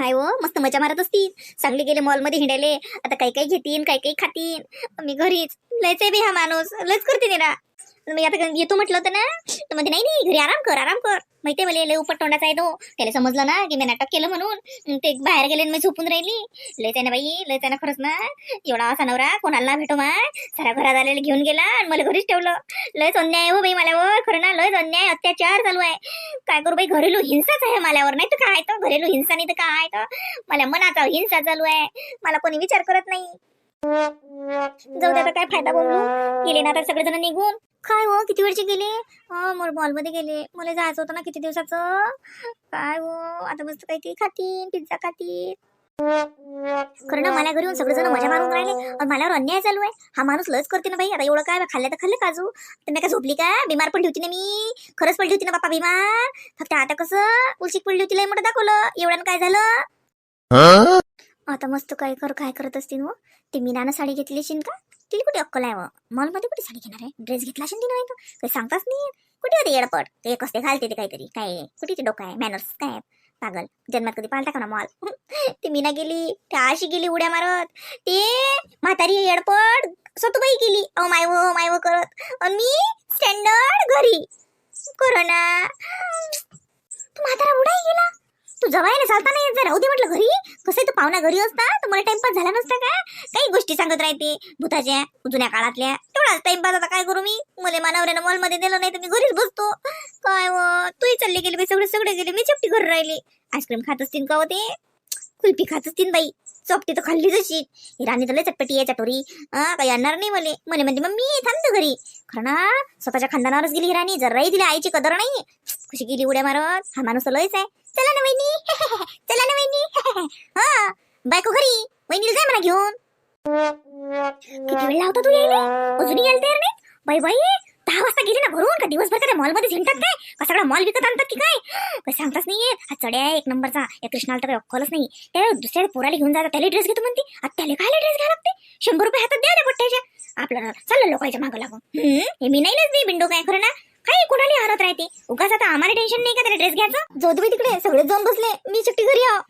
काय हो मस्त मजा मारत असतील. चांगले गेले मॉलमध्ये हिंडायले आता काही काही घेतीन काही काही खातीन. मी घरीच. लयच आहे बे हा माणूस. लयच करते निरा मी आता येतो म्हटलं होतं ना. तर म्हणते नाही नाही घरी आराम कर आराम कर. माहिती मला लय उपट तोंडाचा आहे तो. त्याला समजलं ना की मी नाटक केलं म्हणून. ते बाहेर गेले मी झोपून राहिली. लयच आहे ना बाई लयच आहे ना खरंच ना एवढा असा नवरा कोणाला भेटो माय. सारा घरात आलेला घेऊन गेला आणि मला घरीच ठेवलं. लयच अन्याय आहे हो बाई मला खरं ना लयच अन्याय अत्याचार चालू आहे. काय करू बाई घरेलू हिंसाच आहे माल्यावर. नाही तर काय तर घरेलू हिंसा नाही तर काय तर मला मनाचा हिंसा चालू आहे. मला कोणी विचार करत नाही. जाऊ त्याचा काय फायदा बोलू? गेले ना तर सगळेजण निघून. काय हो किती वेळचे गेले? मॉल मॉलमध्ये गेले. मला जायचं होतं ना किती दिवसाचं? काय हो आता मस्त काही खातीन पिझ्झा खातीन. खरं ना मला घरी येऊन सगळेजण मजा मारून राहिले. आणि माझ्यावर अन्याय चालू आहे. हा माणूस लस करते ना बाई. आता एवढं काय खाल्लं तर खाल्लं काजू. तर मी काय झोपली का? बिमार पडली होती ना मी. खरंच पडली होती ना बापा बिमार. फक्त आता कसं उलशीक पडली होती लय मोठं दाखवलं. एवढ्यानं काय झालं? आता मस्त काय कर काय करत असतील हो ते मीनानं साडी घेतली असेल का? तिला कुठे अक्कल आहे मॉलमध्ये कुठे साडी घेणार आहे? ड्रेस घेतला असेल तिने नाही काही सांगताच नाही कुठे होते येडपट? ते एक असते घालते ते काहीतरी. काय कुठे ते डोकं आहे? मॅनर्स काय आहे? पागल. जन्मात कधी पालता का ना मॉल? ती मीना गेली. त्या अशी गेली उड्या मारत. ते म्हातारी येडपट सतुबाई गेली. अहो मायव मायव करत. आणि मी स्टँडर्ड घरी. कोरोना. तू म्हातारा उडाही गेला? तू जवायला चालता नाही येत जरा. उद्या म्हटलं घरी. कसं तू पाहुणा घरी असता? तुम्हाला मला टाइमपास झाला नसता का? काही गोष्टी सांगत राहते. भूताच्या जुन्या काळातल्या. तेवढाच टाइमपास आता काय करू मी? मला मानवऱ्यानं मॉलमध्ये दिलं नाही तर मी घरीच बसतो. काय व? तूही चालली गेली बाई सगळे सगळे गेले. मी चपटी घरी राहिली. आईस्क्रीम खात असतील का हो ते? कुल्फी खात असतील बाई. चपटी तर खाल्ली जशी. ही राणी तर लय चटपटी आहे चटोरी. हा काही आणणार नाही मले. मले म्हणते मम्मी थांबतो घरी. खरं ना? स्वतःच्या खानदानावरच गेली ही राणी. जराही तिला आईची कदर नाही कशी गेली उड्या मारत? हा माणूस तर लयच आहे. चला ना वहिनी. चला ना वहिनी. हा. हो. बायको घरी. वहिनी जाय मला घेऊन. किती वेळ लावता तू यायला? अजूनही यायला तयार नाही बाई बाई. दहा वाजता गेले ना घरून? का दिवसभर का मॉलमध्ये झेंटतात काय? का सगळा मॉल विकत आणतात की काय? काय सांगताच नाहीये. हा चढ्या एक नंबरचा. या कृष्णाला तर काही अक्कलच नाही त्या दुसऱ्या पोराला घेऊन जातात त्याला ड्रेस घेतो म्हणते. आता त्याला काय ड्रेस घ्यायला लागते? शंभर रुपये हातात द्या त्या पट्ट्याच्या आपल्याला चाललं लोकांच्या मागं लागून. हे मी नाही ना बिंडो काय खरं ना? काही कुणाली हरत राहते. उगाच आता आम्हाला टेन्शन नाही का त्याला ड्रेस घ्यायचं? जोधवी तिकडे सगळे जाऊन बसले. मी सुट्टी घरी आहो.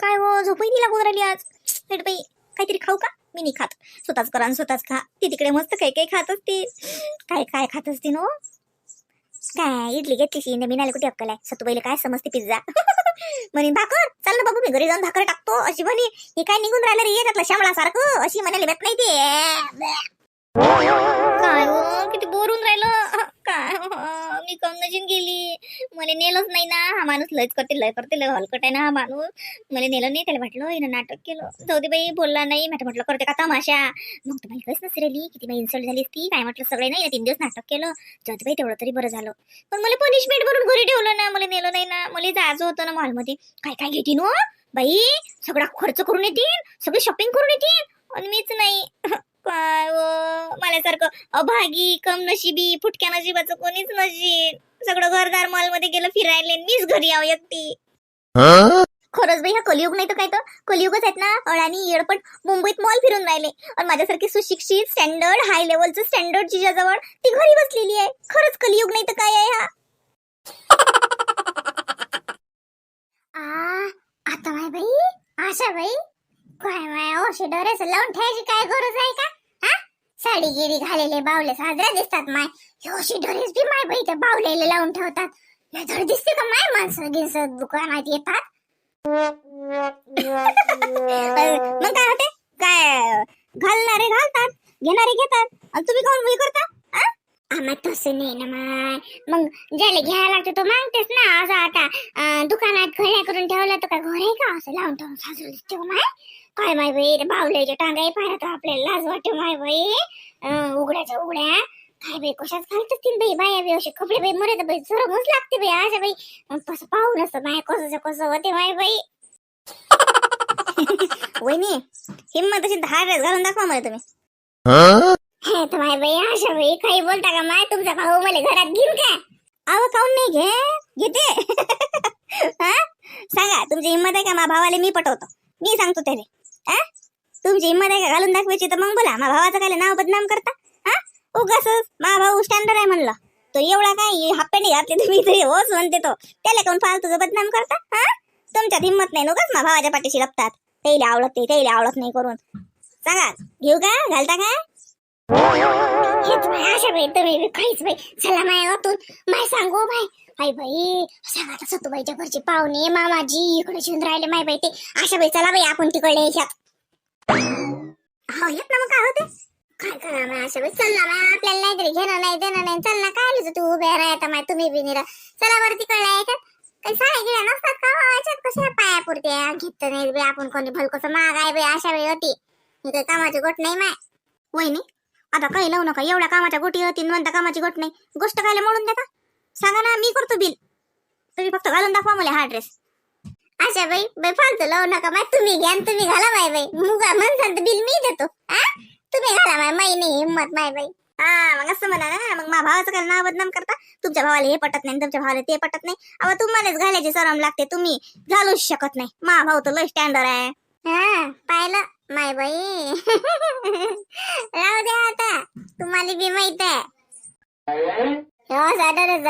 काय हो झोपही नाही लागून राहिली आज. भेट बाई काहीतरी खाऊ का? मी नाही खात. स्वतःच करा आणि स्वतःच खा. ती तिकडे मस्त काही काही खात असते. काय काय खात असते नो? काय इडली घेतली मी मीनाला कुठे अक्कल आहे? सतुबाईला काय समजते पिझ्झा? म्हणे भाकर? चल ना बाबू मी घरी जाऊन भाकर टाकतो. अशी म्हणे हे काय निघून राहिलं रे त्यातलं शामळा सारखं अशी म्हणाली भेट नाही ते काय हो? किती बोरून राहिलं? काय हो, मी कंगजीन गेली. मला नेलंच नाही ना. हा माणूस लयच करते लय करते लय हलकट आहे ना हा माणूस. मला नेलं नाही त्याला म्हटलं हिनं नाटक केलं. जाऊ दे बाई बोलला नाही. म्हटलं म्हटलं करते का तमाशा? मग तर बाई कस नसते किती बाई इन्सल्ट झाली ती काय म्हटलं सगळे नाही तीन दिवस नाटक केलं. जाऊ दे बाई तेवढं तरी बरं झालं. पण मला पनिशमेंट भरून घरी ठेवलं ना मला नेलं नाही ना. मला जायचं होतं ना मॉलमध्ये काय काय घेतीन हो? बाई सगळा खर्च करून येतील सगळी शॉपिंग करून येतील आणि मीच नाही. काय व? माझ्यासारखं अभागी कम नशिबी फुटक्या नशिबाचं कोणीच नशीब. सगळं घरदार मॉलमध्ये गेलं फिरायला मीच घरी आहो एकटी. खरंच बाई हा कलियुग नाही तर काय तर? कलियुगच आहेत ना अडाणी येडपट मुंबईत मॉल फिरून राहिले. आणि माझ्यासारखी सुशिक्षित स्टँडर्ड हाय लेवलचं स्टँडर्ड जिजाजवळ ती घरी बसलेली आहे. खरंच कलियुग नाही तर काय आहे हा? आ आता बाई आशा बाई काय माय औषध डोरेस लावून ठेवायची काय गरज आहे का? हा? साडी गिरी घालेले बावले साजरा दिसतात माय. हे अशी ड्रेस बी माय बाई ते बावलेले लावून ठेवतात. हे धड दिसते का माय माणसं गिनसं दुकानात येतात? मग काय होते? काय घालणारे घालतात घेणारे घेतात. आणि तुम्ही काऊन मुली करता? आम्हा तसं नाही ना माय. मग ज्याला घ्यायला लागतो तो मागतेस ना. असं आता दुकानात घड्या करून ठेवलं तर काय घर आहे का? असं लावून ठेवून साजू दिसते हो माय. काय माय बाई ते बावल्याच्या टांगाई तर आपल्याला लाज वाटते माय बाई. अं, उघड्याच्या उघड्या. काय बाई कशाच घालत असतील बाई? बाया बी असे कपडे बाई मरे तर बाई सरमच लागते बाई अशा बाई. तसं पाहून असतं माय कसं कसं होते माय बाई. वहिनी हिम्मत अशी दहा वेळेस घालून दाखवा मला तुम्ही. हे तर माय बाई अशा बाई काही बोलता का माय? तुमचा भाऊ मला घरात घेऊन काय अहो काऊन नाही घे? घेते. सांगा तुमची हिम्मत आहे का? मा भावाला मी पटवतो. मी सांगतो त्याने तुमची हिंमत आहे का घालून दाखवायची तर मग बोला. मा भावाचं काय नाव बदनाम करता? हा? उगाच मा भाऊ स्टँडर्ड आहे म्हणलं. तो एवढा काय हाप्पे नाही घातले तुम्ही तरी होच म्हणते तो. त्याला कोण फालतूचं बदनाम करता? हा? तुमच्यात हिंमत नाही नकोच मा भावाच्या पाठीशी लपतात. त्याला आवडत नाही त्याला आवडत नाही करून. सांगा घेऊ का? घालता का? हे बाई अशा बाई तुम्ही बी काहीच बाई. चला माय वाटून माय सांगू बाई आई बाई सांगा आता सतूबाईच्या घरचे पाहुणे मामाजी इकडे शिवून राहिले माय बाई ते. अशा बाई चला बाई आपण तिकडे याच्यात. हो येत ना मग काय होते? काय करा माय अशा बाई. चल ना माय आपल्याला नाहीतरी घेणं नाही देणं नाही. चल ना काय आलीच तू उभ्या राहता माय तुम्ही बी निरा. चला बरं तिकडे याच्यात. काही साड्या गिड्या नसतात का हो? याच्यात कशा पाया पुरत्या घेत नाही आपण कोणी भलकोस माग आहे बाई अशा वेळी होती. हे काही कामाची गोट नाही माय. वहिनी आता काही लावू नका एवढ्या कामाच्या गोटी होती म्हणता कामाची गोट नाही. गोष्ट कायला म्हणून देता? सांगा ना मी करतो बिल. तुम्ही फक्त घालून दाखवा मला हा ड्रेस. अच्छा बाई बाई फालतू लावू नका माय तुम्ही घ्या आणि तुम्ही घाला माय बाई. मुगा म्हणसान तर बिल मी देतो. हा तुम्ही घाला माय माई नाही हिंमत माय बाई. हा मग असं म्हणा ना मग मा भावाचं काय नाव बदनाम करता? तुमच्या भावाला हे पटत नाही तुमच्या भावाला ते पटत नाही. अहो तुम्हालाच घालायची सरम लागते तुम्ही घालूच शकत नाही. मा भाऊ तर लय स्टँडर्ड आहे. हा पाहिलं. माय बाई. राहू द्या आता. तुम्हाला बी माहीत आहे. हो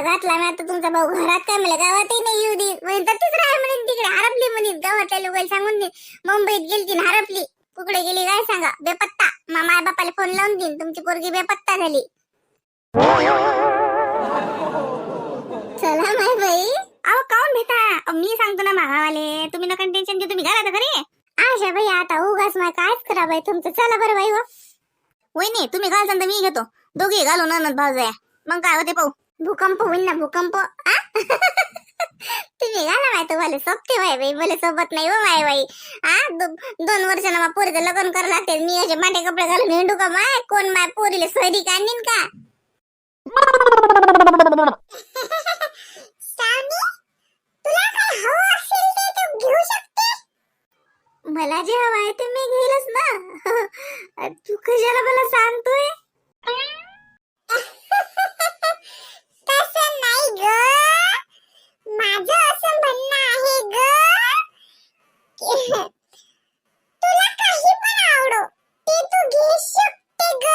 घातला मी आता तुमचा भाऊ घरात काय म्हणलं? गावातही नाही येऊ दे म्हणतात राह म्हणे तिकडे हरपली म्हणे. गावातल्या लोकांना सांगून दे. मुंबईत गेलती हरपली. कुकडे गेली काय सांगा? बेपत्ता. मग माय बापाला फोन लावून देईन. तुमची पोरगी बेपत्ता झाली. चला माय बाई. अहो काऊन भेटा? मी सांगतो ना मागावाले तुम्ही नका टेन्शन घेऊ. तुम्ही घरात घरी आशा बाई आता उगाच माय कायच करा बाई तुमचं? चला बरं बाई हो. वहिनी तुम्ही घालता तर मी घेतो. दोघे घालू ननद भाऊ जाया. मग काय होते पाहू? भूकंप होईल ना भूकंप. आ? तुम्ही घाला माय तुम्हाला सोबते बाई बाई मला सोबत नाही हो माय बाई. आ? दो- दोन वर्षांना मा पोरीचं लग्न करावं लागते. मी असे माटे कपडे घालून हिंडू का माय? कोण माय पोरीला सोयरी का? आणीन का मला जे हवं आहे ते मी घेईलच ना. तू कशाला मला सांगतोय? तसं नाही ग. माझं असं म्हणणं आहे ग. की तुला काही पण आवडो ते तू घेऊ शकते ग.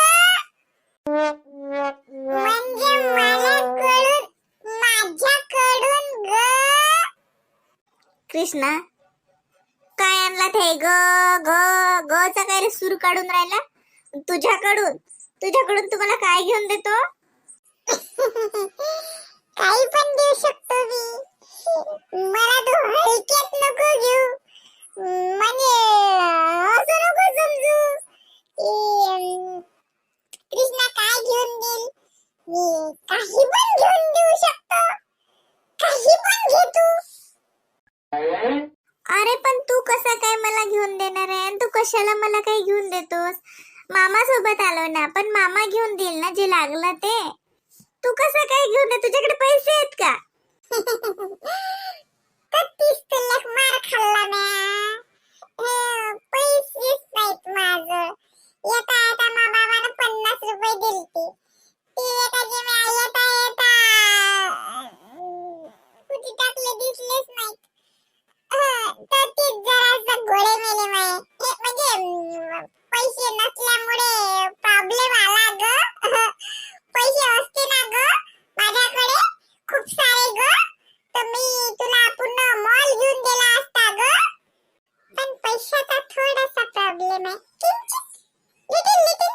म्हणजे माझ्याकडून माझ्याकडून ग. कृष्णा म्हणत आहे. ते ग ग गचा काय सूर काढून राहिला? तुझ्याकडून. तुझ्याकडून तुम्हाला काय घेऊन देतो? काही पण देऊ शकतो मी. मला तो हलक्यात नको घेऊ. म्हणजे असं नको समजू. की कृष्णा काय घेऊन देईल? मी काही पण घेऊन देऊ शकतो. काही पण घेतो. अरे पण तू कसा काय मला घेऊन देणार आहे? आणि तू कशाला मला काही घेऊन देतोस? मामा सोबत आलो ना पण मामा घेऊन देईल ना जे लागलं ते. तू कसं काय घेऊन दे? तुझ्याकडे पैसे आहेत का? तीस लाख मार खाल्ला म्या. पैसेच नाहीत माझं. येता येता मा बाबानं पन्नास रुपये दिलते. ते एकाचे म्या येता येता. अं, कुठे टाकले दिसलेच नाहीत अं, तर ते जरासं गोळे मेले माय हे म्हणजे अं, पैसे नसल्यामुळे प्रॉब्लेम आला ग पैसे असते ना ग माझ्याकडे खूप सारे ग तर मी तुला पूर्ण मॉल घेऊन दिला असता ग पण पैशाचा थोडासा प्रॉब्लेम आहे किंचित little little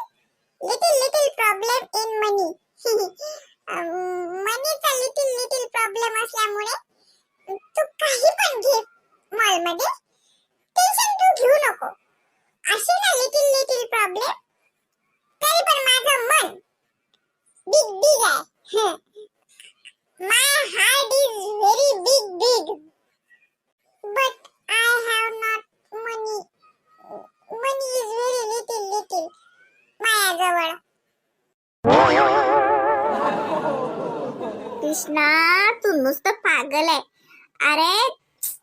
little little problem in money मनीचा लिटिल लिटिल प्रॉब्लेम असल्यामुळे तू काही पण घे मॉलमध्ये टेन्शन तू घेऊ नको असे ना लिटिल लिटिल प्रॉब्लेम तरी पण माझं मन बिग बिग आहे my heart is very big big but I have not money money is very little little माझ्याजवळ कृष्णा तू नुसतं पागल आहे अरे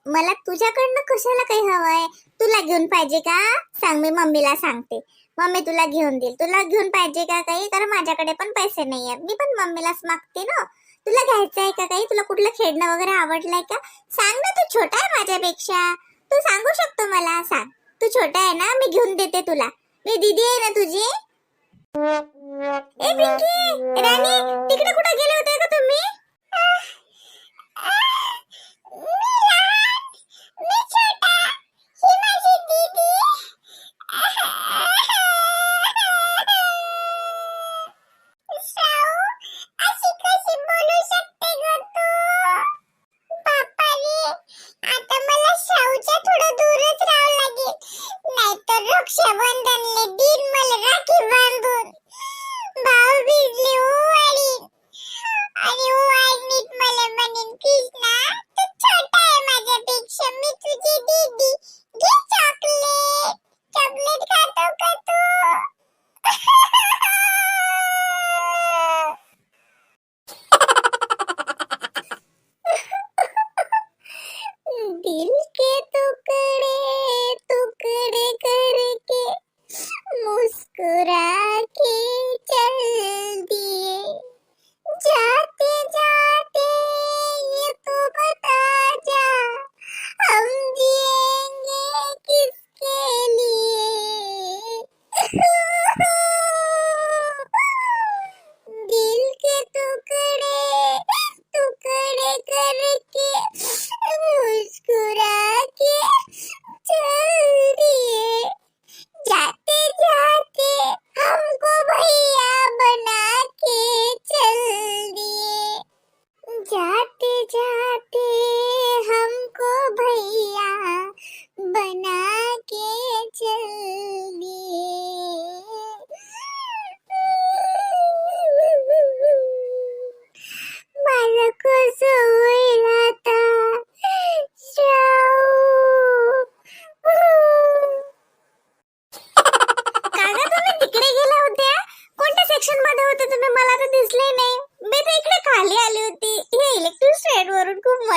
मला तुझ्याकडनं कशाला काही हवंय? तुला घेऊन पाहिजे का? सांग मी मम्मीला सांगते. मम्मी तुला घेऊन देईल. तुला घेऊन पाहिजे का काही? कारण माझ्याकडे पण पैसे नाही आहेत मी पण मम्मीलाच मागते ना. तुला घ्यायचं आहे का काही? तुला कुठलं खेळणं वगैरे आवडलंय का? सांग ना तू छोटा आहे माझ्यापेक्षा. तू सांगू शकतो मला. सांग. तू छोटा आहे ना मी घेऊन देते तुला. मी दीदी आहे ना तुझी. ए पिंकी! राणी तिकडे कुठे गेले होते का तुम्ही?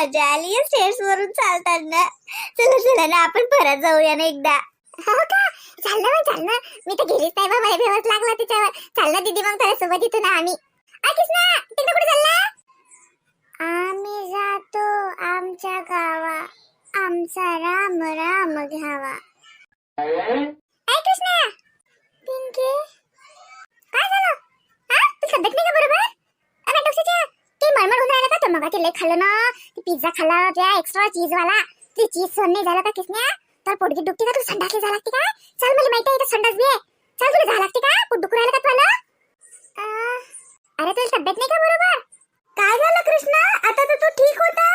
मजा आली स्टेट्स वरून चालताना चला चला ना आपण परत जाऊया ना एकदा. हो का? चाललं मग चाललं मी तर गेलीच नाही बाबा भेवच लागला तिच्यावर. चाललं दीदी मग त्याच्यासोबत इथून आम्ही. आ, कृष्णा तिकडे कुठे चालला? आम्ही जातो आमच्या गावा. आमचा राम राम घ्यावा. ऐ कृष्णा! पिंकी! काय झालं? हा तू तब्येत नाही का बरोबर? अरे डॉक्टरच्या ते मळमळ होऊन राहिलं का? मग लय खाल्लं ना. ते पिझ्झा खाल्ला त्या एक्स्ट्रा चीज वाला ते चीज सहन नाही झालं का कृष्णा तर पोटगी दुखते का? तू संडासला जा लागते का? चल मला माहिती आहे संडास बी चल तुला जा लागते का? पोट दुखू राहिलं का तुला? अरे तुला तब्येत नाही का बरोबर? काय झालं कृष्णा? आता तर तू ठीक होता?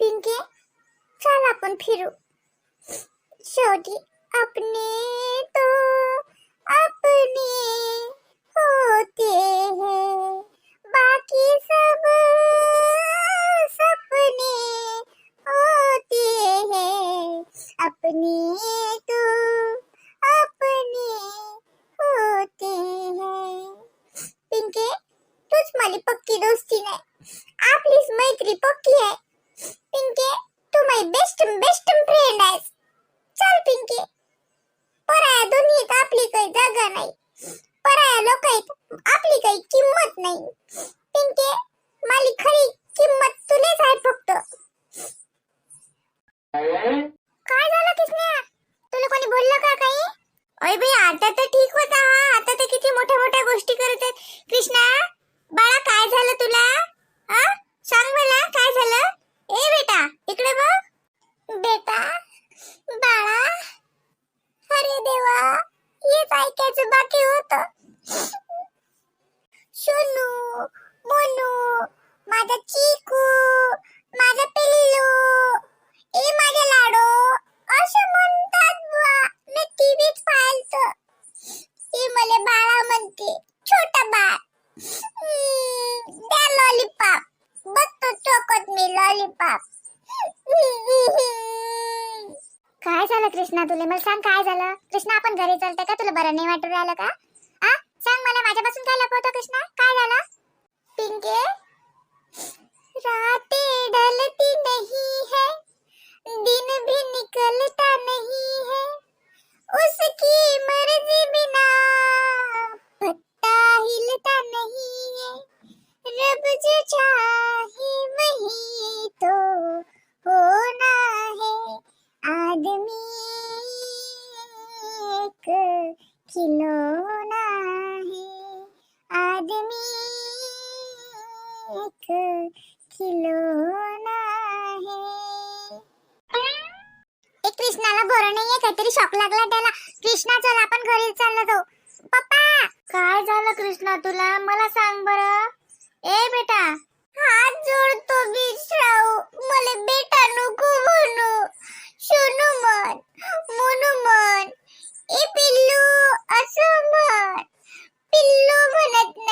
पिंकी चल आपण फिरू. शेवटी अपने तो अपने होते हैं। 没。सोनू मोनू माझा चिकू माझा पिल्लू ए माझा लाडो असं म्हणतात बुवा. मी टीव्हीत पाहिलं ते मला बाळा म्हणते छोटा बाळ. द्या लॉलीपॉप बघतो चोकत मी लॉलीपॉप काय झालं कृष्णा? तुला मला सांग काय झालं? कृष्णा आपण घरी चालतंय का? तुला बरं नाही वाटू राहिलं का? माझ्यापासून काय लपवतं कृष्णा? काय झालं? पिंके रातें ढलती नहीं है, दिन भी निकलता नहीं है, उसकी मर्ज़ी बिना पत्ता हिलता नहीं है, रब जो चाहे वही तो होना है। आदमी एक खिलौना है। आदमी एक खिलौना है एक कृष्णाला बरं नाहीये काहीतरी शॉक लागला त्याला. कृष्णा चल आपण घरी चाललो जाऊ. पप्पा! काय झालं कृष्णा तुला? मला सांग बरं. ए बेटा. हात जोडतो विश्राऊ. मला बेटा नको म्हणू. शोनू मन मोनू मन ए पिल्लू असं मन पिल्लू म्हणत नाही